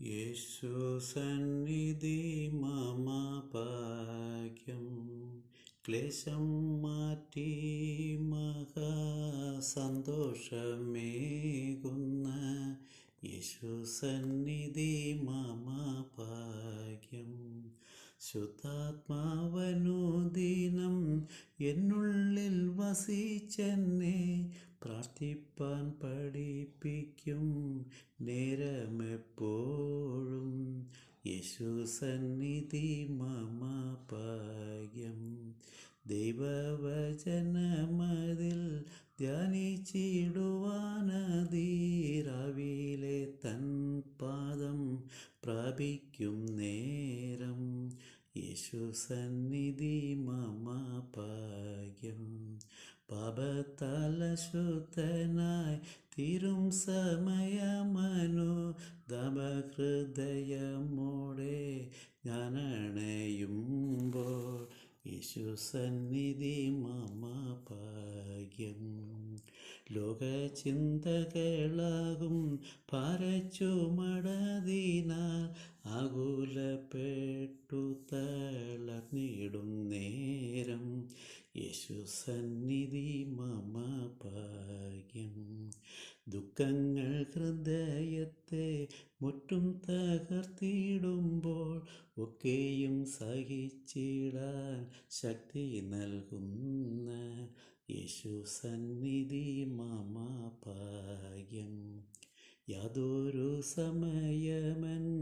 യേശു സന്നിധി മമ ഭാഗ്യം ക്ലേശം മാറ്റി മഹാസന്തോഷമേകുന്ന യേശു സന്നിധി മമ ഭാഗ്യം ശുദ്ധാത്മാവനുദിനം എന്നുള്ളിൽ വസിച്ചെന്നെ പ്രാർത്ഥിപ്പാൻ പഠിപ്പിക്കും. നേരമെപ്പോഴും യേശു സന്നിധി മമ ഭാഗ്യം ദൈവവചനമതിൽ ധ്യാനിച്ചിടുവാനതീരാവിലെ തൻ പാദം പ്രാപിക്കും നേരം യേശു സന്നിധി മമ ഭാഗ്യം പാപത്താൽ അശുദ്ധനായി തീരും സമയമനു ദമഹൃദയമോടെ ഞാനണയുമ്പോൾ യേശു സന്നിധി മമ ഭാഗ്യം ലോകചിന്തകളാകും പാരച്ചുമടതിനാൽ ആകുലപ്പെട്ടു തളർന്നിടും നേരം യേശു സന്നിധി മമ ഭാഗ്യം. ദുഃഖങ്ങൾ ഹൃദയത്തെ മുറ്റും തകർത്തിടുമ്പോൾ ഒക്കെയും സഹിച്ചിടാൻ ശക്തി നൽകുന്ന യേശു സന്നിധി മമ ഭാഗ്യം. യാതൊരു സമയമൻ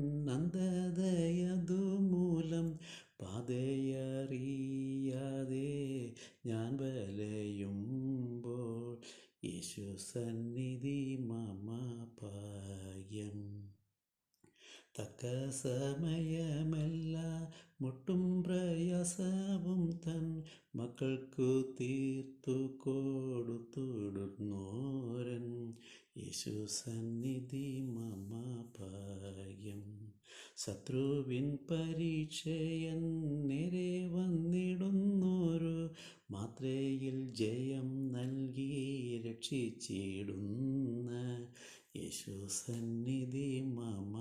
ഞാൻ വലയുമ്പോൾ യേശു സന്നിധി മമ ഭാഗ്യം തക്ക സമയമല്ല മുട്ടും പ്രയാസവും തൻ മക്കൾക്കു തീർത്തു കൊടുത്തുടുന്നോരൻ യേശു സന്നിധി മമ ഭാഗ്യം ശത്രുവിൻ പരീക്ഷയൻ നേരെ വന്നിടുന്നോരു മാത്രയിൽ ജയം നൽകി രക്ഷിച്ചിടുന്ന യേശു സന്നിധി മമ